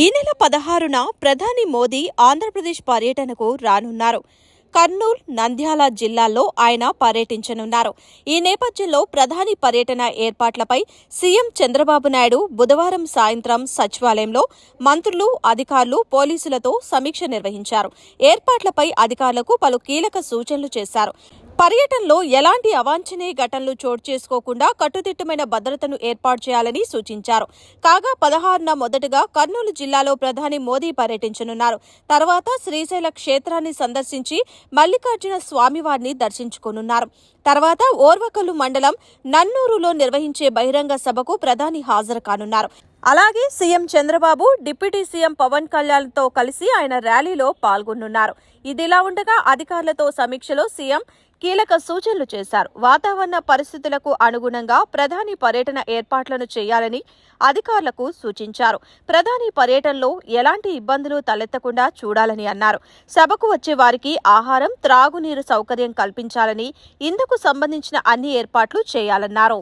ఈ నెల పదహారున ప్రధాని మోదీ ఆంధ్రప్రదేశ్ పర్యటనకు రానున్నారు. కర్నూలు నంద్యాల జిల్లాల్లో ఆయన పర్యటించనున్నారు. ఈ నేపథ్యంలో ప్రధాని పర్యటన ఏర్పాట్లపై సీఎం చంద్రబాబు నాయుడు బుధవారం సాయంత్రం సచివాలయంలో మంత్రులు అధికారులు పోలీసులతో సమీక్ష నిర్వహించారు. ఏర్పాట్లపై అధికారులకు పలు కీలక సూచనలు చేశారు. పర్యటనలో ఎలాంటి అవాంఛనీయ ఘటనలు చోటు చేసుకోకుండా కట్టుదిట్టమైన భద్రతను ఏర్పాటు చేయాలని సూచించారు. కాగా పదహారున మొదటగా కర్నూలు జిల్లాలో ప్రధాని మోదీ పర్యటించనున్నారు. తర్వాత శ్రీశైల క్షేత్రాన్ని సందర్శించి మల్లికార్జున స్వామివారిని దర్శించుకోనున్నారు. తర్వాత ఓర్వకల్లు మండలం నన్నూరులో నిర్వహించే బహిరంగ సభకు ప్రధాని హాజరు కానున్నారు. అలాగే CM Chandrababu deputy CM Pawan కళ్యాణ్తో కలిసి ఆయన ర్యాలీలో పాల్గొనున్నారు. ఇదిలా ఉండగా అధికారులతో సమీక్షలో సీఎం కీలక సూచనలు చేశారు. వాతావరణ పరిస్థితులకు అనుగుణంగా ప్రధాని పర్యటన ఏర్పాట్లను చేయాలని అధికారులకు సూచించారు. ప్రధాని పర్యటనలో ఎలాంటి ఇబ్బందులు తలెత్తకుండా చూడాలని అన్నారు. సభకు వచ్చే వారికి ఆహారం త్రాగునీరు సౌకర్యం కల్పించాలని ఇందుకు సంబంధించిన అన్ని ఏర్పాట్లు చేయాలన్నారు.